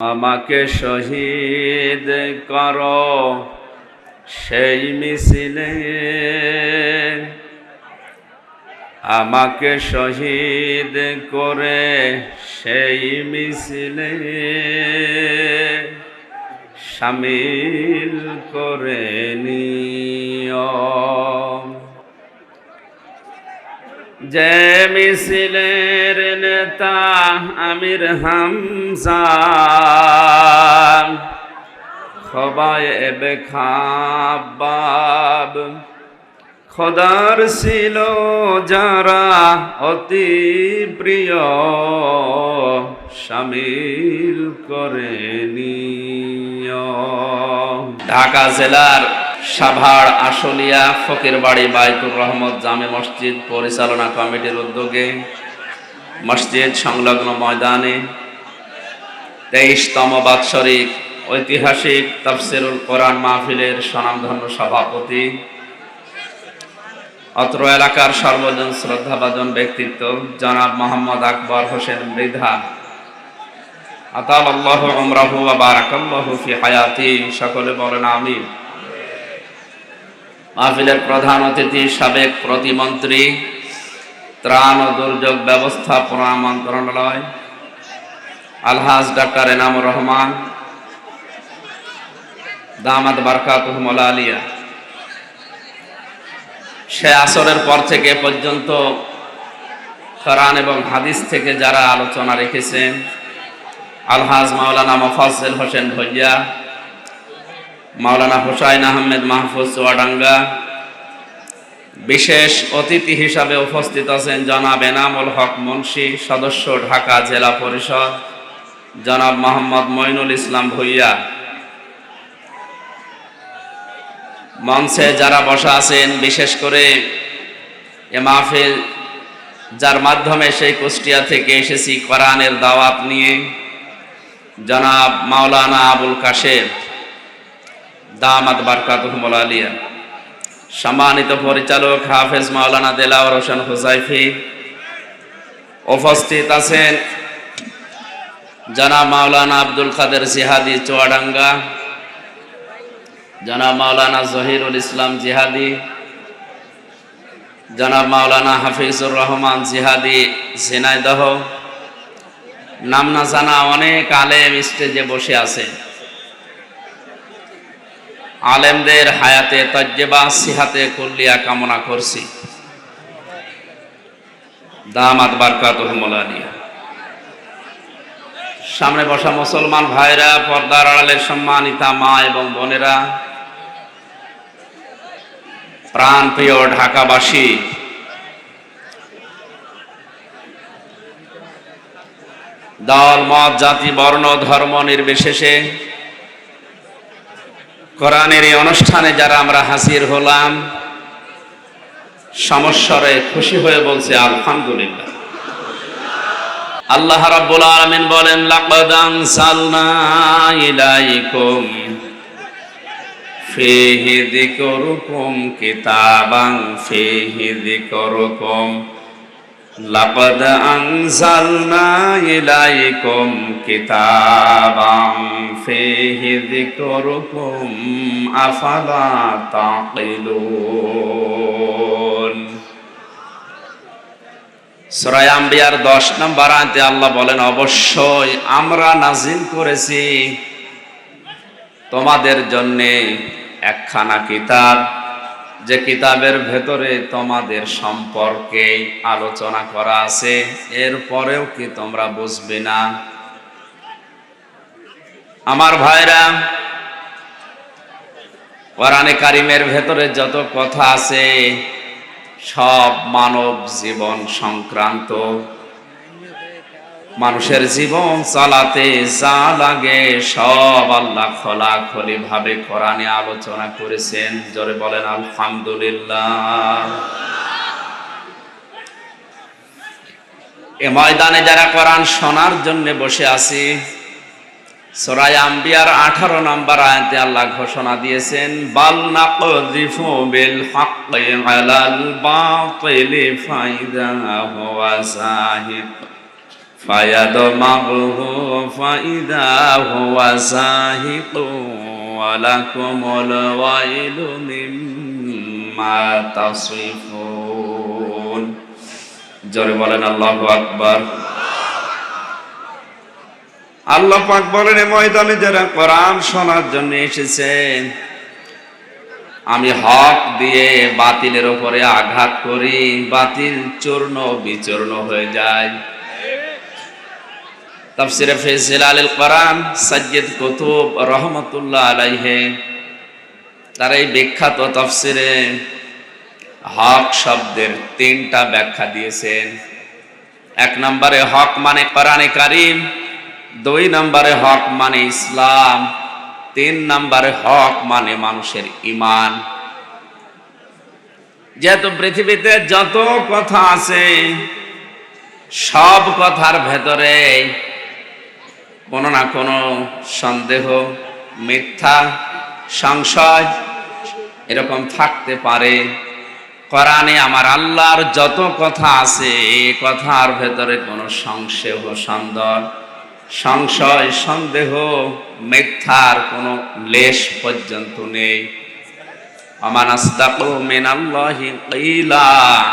আমাকে শহীদ কর। সেই মিছিলে আমাকে শহীদ করে। সেই মিছিলে সামিল করে নিয় যে মিছিলের নেতা আমির হামজা। খবায়েব খাবাব। খোদার ছিল যারা অতি প্রিয়, সামিল করেনি ঢাকা জেলার সাভার আশুলিয়া ফকির বাড়ি বাইতুর রহমত জামে মসজিদ পরিচালনা কমিটির উদ্যোগে মসজিদ সংলগ্ন ময়দানে তেইশতম বাৎসরিক ঐতিহাসিক তফসিরুল কোরআন মাহফিলের স্বনামধন্য সভাপতি। অত্র এলাকার সর্বজন শ্রদ্ধাভাজন ব্যক্তিত্ব, জনাব মোহাম্মদ আকবর হোসেন মৃধা। সকলে মাহফিলের প্রধান অতিথি, সাবেক প্রতিমন্ত্রী ত্রাণ ও দুর্যোগ ব্যবস্থাপনা মন্ত্রণালয় আলহাজ ডাক্তার এনামুর রহমান দামাদ বারকাত আলিয়া। সে আসরের পর থেকে পর্যন্ত কোরআন এবং হাদিস থেকে যারা আলোচনা রেখেছেন, আলহাজ মাওলানা মোফাজ্জেল হোসেন ভৈয়া মাওলানা হোসাইন আহমেদ মাহফুজ চুয়াডাঙ্গা বিশেষ অতিথি হিসাবে উপস্থিত আছেন জনাব এনামুল হক মুন্সি, সদস্য ঢাকা জেলা পরিষদ, জনাব মোহাম্মদ মইনুল ইসলাম ভুইয়া। মঞ্চে যারা বসা আছেন, বিশেষ করে এ মাহফিল যার মাধ্যমে সেই কুষ্টিয়া থেকে এসেছি কোরআনের দাওয়াত নিয়ে, জনাব মাওলানা আবুল কাশের দামাত বারকাতুহমুল আলিয়া। সম্মানিত পরিচালক হাফেজ মাওলানা দেলাওয়ার হোসেন হুজাইফি উপস্থিত আছেন জানা মাওলানা আব্দুল কাদের জিহাদি চুয়াডাঙ্গা, জনাব মাওলানা জহিরুল ইসলাম জিহাদি, জনাব মাওলানা হাফিজুর রহমান জিহাদি ঝিনাইদহ। নাম না জানা অনেক আলেম স্টেজে বসে আছে আলেমদের হায়াতে, তজ্জেবা, সিহাতে, কুল্লিয়া কামনা করছি। দামাত বারকাত সামনে বসা মুসলমান ভাইরা, পর্দার আড়ালের সম্মানিতা মা এবং বোনেরা প্রাণ প্রিয় ঢাকাবাসী, দল, মত, জাতি, বর্ণ, ধর্ম নির্বিশেষে কোরআনের এই অনুষ্ঠানে যারা আমরা হাজির হলাম সমস্যারে খুশি হয়ে বলছে, আলহামদুলিল্লাহ। আল্লাহ রাব্বুল আলামিন বলেন, লাকাদ আনসালনা ইলাইকুম ফিহি যিকরুকুম কিতাবান ফিহি যিকরুকুম। লাকাদ আনসালনা ইলাইকুম কিতাবান ফিহি যিকরুকুম আফালা তাকিলুন সরাই আম্বিয়ার দশ নম্বর আনতে আল্লাহ বলেন অবশ্যই আমরা নাজিল করেছি তোমাদের জন্যে একখানা কিতাব যে কিতাবের ভেতরে তোমাদের সম্পর্কে আলোচনা করা আছে, এরপরেও কি তোমরা বুঝবে না? আমার ভাইরা, কোরআনে কারিমের ভেতরে যত কথা আছে, সব মানব জীবন সংক্রান্ত। মানুষের জীবন চালাতে যা লাগে সব আল্লাহ খোলা খলি ভাবে কোরআনে আলোচনা করেছেন। জোরে বলেন, আলহামদুলিল্লাহ। এ ময়দানে যারা কোরআন শোনার জন্য বসে আছি সরাই আম্বিয়ার আঠারো নম্বর আয়াতে আল্লাহ ঘোষণা দিয়েছেন, বাল নাকযিফু বিল আলাল ফাইদা হুয়া فيدمغه فإذا هو زاهق ولكم الويل مما تصفون জোরে বলেন আল্লাহু আকবার আল্লাহ পাক বলেন এই ময়দানে যারা কোরআন শোনার জন্য এসেছেন আমি হক দিয়ে বাতিলের উপরে আঘাত করি বাতিল চূর্ণ বিচূর্ণ হয়ে যায় তাফসিরে ফেজিল আল কোরআন, সাজ্জেদ কুতুব রহমতুল্লাহ আলাইহে। তার এই বিখ্যাত তাফসিরে হক শব্দের তিনটা ব্যাখ্যা দিয়েছেন। এক নম্বরে হক মানে কোরআনে কারিম, দুই নম্বরে হক মানে ইসলাম, তিন নম্বরে হক মানে মানুষের ইমান যেহেতু পৃথিবীতে যত কথা আছে, সব কথার ভেতরে কোনো না কোনো সন্দেহ, মিথ্যা, সংশয় এরকম থাকতে পারে। কোরআনে আমার আল্লাহর যত কথা আছে এই কথার ভেতরে কোনো সংশয়, সন্দেহ সংশয়, সন্দেহ, মিথ্যার কোনো লেশ পর্যন্ত নেই।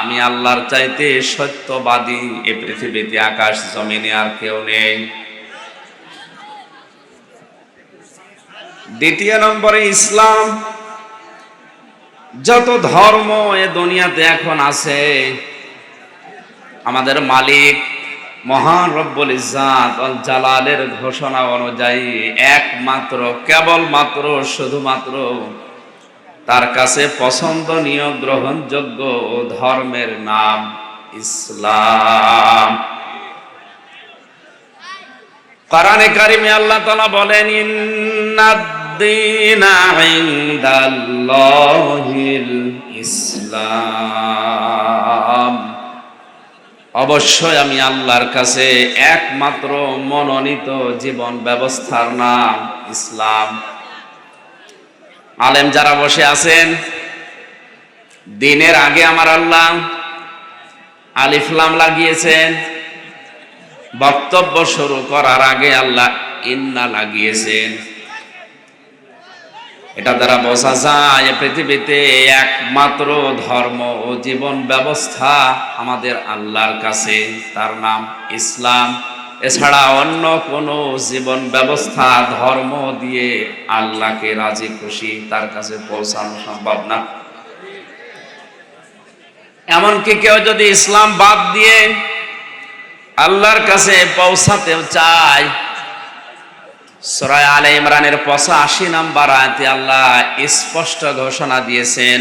আমি আল্লাহর চাইতে সত্যবাদী। এ পৃথিবীতে আকাশ জমিনে আর কেউ নেই। দ্বিতীয় নম্বরে ইসলাম। যত ধর্ম এ দুনিয়াতে এখন আছে, আমাদের মালিক মহান রব্বুল ইজাত জালালের ঘোষণা অনুযায়ী একমাত্র, কেবলমাত্র, শুধুমাত্র তার কাছে পছন্দনীয় গ্রহণযোগ্য ধর্মের নাম ইসলাম। কোরআনে কারিমে আল্লাহ তাআলা বলেন ইন্নাদ-দীনা ইনদাল্লাহিল ইসলাম অবশ্যই আমি আল্লাহর কাছে একমাত্র মনোনীত জীবন ব্যবস্থার নাম ইসলাম। আলেম যারা বসে আছেন, দিনের আগে আমার আল্লাহ আলিফলাম লাগিয়েছেন। বক্তব্য শুরু করার আগে আল্লাহ ইন্না লাগিয়েছেন। এটা দ্বারা বোঝা যায় পৃথিবীতে একমাত্র ধর্ম ও জীবন ব্যবস্থা আমাদের আল্লাহর কাছে। তার নাম ইসলাম। এছাড়া অন্য কোনো জীবন ব্যবস্থা, ধর্ম দিয়ে আল্লাহকে রাজি, খুশি তার কাছে পৌঁছানো সম্ভব না। এমনকি কেউ যদি ইসলাম বাদ দিয়ে আল্লাহর কাছে পৌঁছাতেও চায় সরাই আলে ইমরানের পঁচাশি নাম্বার আয়াতে আল্লাহ স্পষ্ট ঘোষণা দিয়েছেন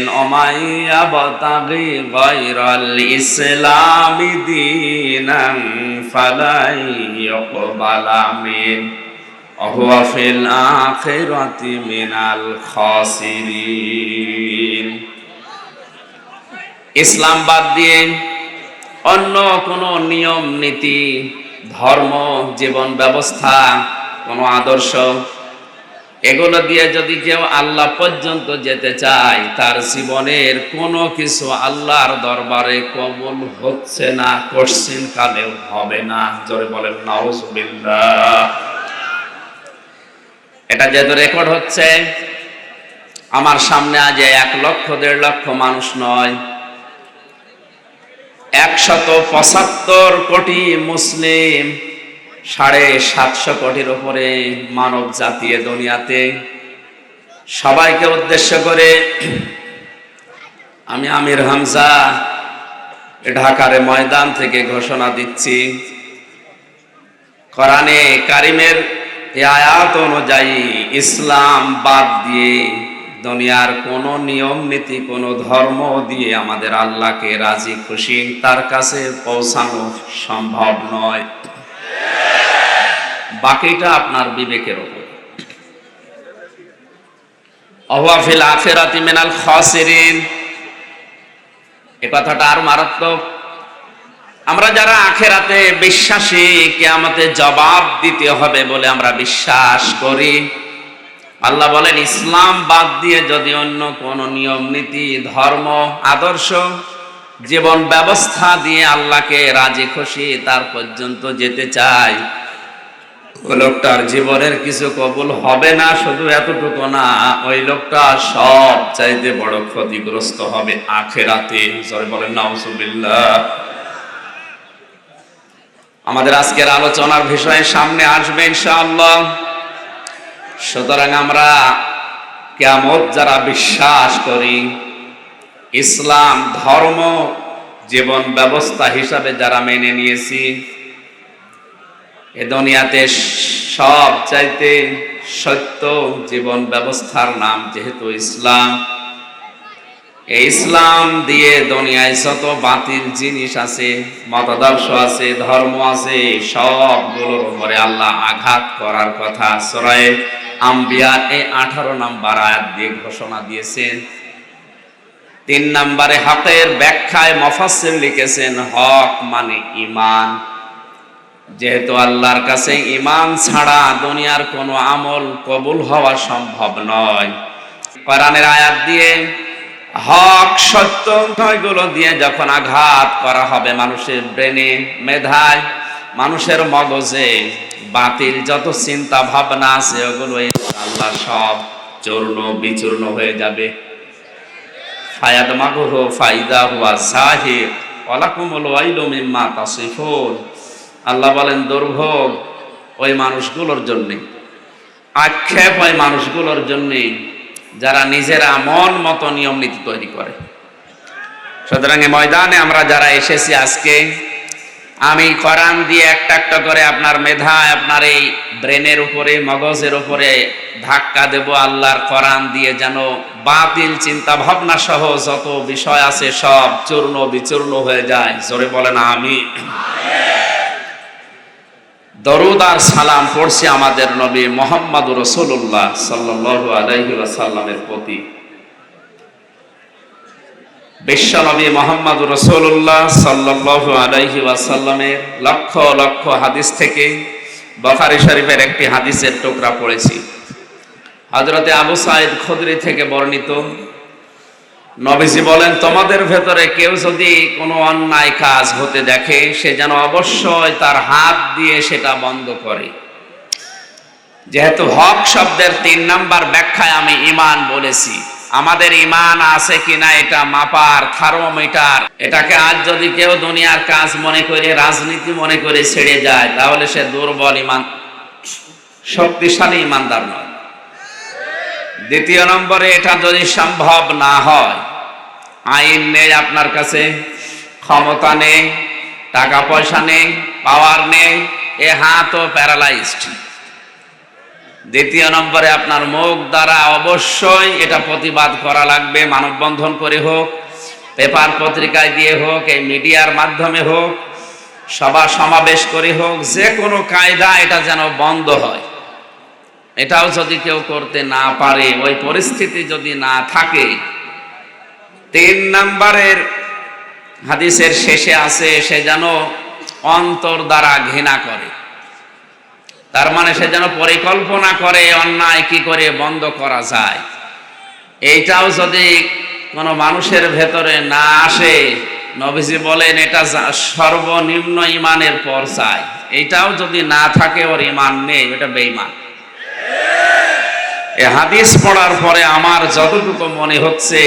মিনাল ইসলাম বাদ দিয়ে অন্য কোনো নিয়ম, নীতি, ধর্ম, জীবন ব্যবস্থা কোনো আদর্শ? এগুলো দিয়ে যদি কেউ আল্লাহ পর্যন্ত যেতে চায়, তার জীবনের কোনো কিছু আল্লাহর দরবারে কবুল হচ্ছে না কশিন কালেও হবে না। জোরে বলেন, নাউজুবিল্লাহ। এটা যেহেতু রেকর্ড হচ্ছে, আমার সামনে আজ এক লক্ষ, দেড় লক্ষ মানুষ নয়, একশত পঁচাত্তর কোটি মুসলিম সাড়ে সাতশো কোটির উপরে মানব জাতীয় দুনিয়াতে। সবাইকে উদ্দেশ্য করে আমি আমির হামজা ঢাকার ময়দান থেকে ঘোষণা দিচ্ছি। কোরআনে কারিমের আয়াত অনুযায়ী ইসলাম বাদ দিয়ে দুনিয়ার কোনো নিয়ম নীতি, কোনো ধর্ম দিয়ে আমাদের আল্লাহকে রাজি, খুশি, তার কাছে পৌঁছানো সম্ভব নয়। বাকিটা আপনার বিবেকের ওপর। অহাফিল আখেরাতি মেনাল খাসিরিন। এ কথাটা আর মারাত্মক। আমরা যারা আখেরাতে বিশ্বাসী কে আমাদের জবাব দিতে হবে বলে আমরা বিশ্বাস করি। আল্লাহ বলেন, ইসলাম বাদ দিয়ে যদি অন্য কোন নিয়ম, নীতি, ধর্ম, আদর্শ, জীবন ব্যবস্থা দিয়ে আল্লাহকে রাজি, খুশি, তার পর্যন্ত যেতে চায় লোকটার জীবনের কিছু কবুল হবে না, শুধু এতটুকু না, ওই লোকটা সব চাইতে বড় ক্ষতিগ্রস্ত হবে আখেরাতে। জোরে বলেন, নাউজুবিল্লাহ। আমাদের আজকের আলোচনার বিষয়ে সামনে আসবে ইনশাআল্লাহ। সুতরাং আমরা কেমন যারা বিশ্বাস করি, ইসলাম ধর্ম জীবন ব্যবস্থা হিসাবে যারা মেনে নিয়েছি এ দুনিয়াতে সব চাইতে সত্য জীবন ব্যবস্থার নাম যেহেতু ইসলাম। এই ইসলাম দিয়ে দুনিয়ায় যত বাতিল জিনিস আছে, মতাদর্শ আছে, ধর্ম আছে, সবগুলোর উপরে আল্লাহ আঘাত করার কথা সরায়ে আম্বিয়া এই আঠারো নাম্বার আয়াত দিয়ে ঘোষণা দিয়েছেন। তিন নম্বরে হকের ব্যাখ্যায় মফাসিল লিখেছেন, হক মানে ইমান যেহেতু আল্লাহর কাছে ইমান ছাড়া দুনিয়ার কোনো আমল কবুল হওয়া সম্ভব নয়। কোরআনের আয়াত দিয়ে হক সত্যগুলো দিয়ে যখন আঘাত করা হবে মানুষের ব্রেনে মেধায়, মানুষের মগজে বাতিল যত চিন্তা ভাবনা আছে ওগুলো আল্লাহ সব চূর্ণ বিচূর্ণ হয়ে যাবে। ফায়াদ মাগুহ ফাইদা হুয়া সাহিব ওয়ালাকুমুল ওয়াইলু মিম্মা তাসিফুন। আল্লাহ বলেন, দুর্ভোগ ওই মানুষগুলোর জন্যে, আক্ষেপ ওই মানুষগুলোর জন্যে যারা নিজেরা মন মতো নিয়ম নীতি তৈরি করে। সুতরাং ময়দানে আমরা যারা এসেছি আজকে, আমি কোরআন দিয়ে একটা একটা করে আপনার মেধায়, আপনার এই ব্রেনের উপরে, মগজের উপরে ধাক্কা দেব আল্লাহর কোরআন দিয়ে যেন বাতিল চিন্তা ভাবনা সহ যত বিষয় আছে সব চূর্ণ বিচূর্ণ হয়ে যায়। জোরে বলেন আমি দরুদ আর সালাম পড়ছে আমাদের নবী মোহাম্মদ রসুল্লাহ সাল্লু আলাইহি সাল্লামের প্রতি। বিশ্ব নবী মোহাম্মদ রসুল্লাহ সাল্লু আলাইহি ওয়াসাল্লামের লক্ষ লক্ষ হাদিস থেকে বখারি শরীফের একটি হাদিসের টুকরা পড়েছি। হজরতে আবু সাইদ খুদরি থেকে বর্ণিত নবীজি বলেন, তোমাদের ভেতরে কেউ যদি কোনো অন্যায় কাজ হতে দেখে, সে যেন অবশ্যই তার হাত দিয়ে সেটা বন্ধ করে। যেহেতু হক শব্দের তিন নাম্বার ব্যাখ্যায় আমি ইমান বলেছি, আমাদের ইমান আছে কিনা এটা মাপার থার্মোমিটার এটাকে আজ যদি কেউ দুনিয়ার কাজ মনে করে, রাজনীতি মনে করে ছেড়ে যায়, তাহলে সে দুর্বল ইমান শক্তিশালী ইমানদার নয়। দ্বিতীয় নম্বরে, এটা যদি সম্ভব না হয়, আইন নেই আপনার কাছে, ক্ষমতা নেই টাকা পয়সা নেই পাওয়ার নেই, এ হাতও প্যারালাইজড দ্বিতীয় নম্বরে, আপনার মুখ দ্বারা অবশ্যই এটা প্রতিবাদ করা লাগবে, মানববন্ধন করে হোক, পেপার পত্রিকায় দিয়ে হোক, এই মিডিয়ার মাধ্যমে হোক সভা সমাবেশ করে হোক, যে কোনো কায়দা এটা যেন বন্ধ হয়। এটাও যদি কেউ করতে না পারে, ওই পরিস্থিতি যদি না থাকে, তিন নাম্বারের হাদিসের শেষে আছে, সে যেন অন্তর দ্বারা ঘৃণা করে। তার মানে সে যেন পরিকল্পনা করে, অন্যায় কি করে বন্ধ করা যায়। এইটাও যদি কোনো মানুষের ভেতরে না আসে, নবীজি বলেন এটা সর্বনিম্ন ইমানের পর্যায়। এইটাও যদি না থাকে, ওর ইমান নেই এটা বেইমান এ হাদিস পড়ার পরে আমার যতটুকু মনে হচ্ছে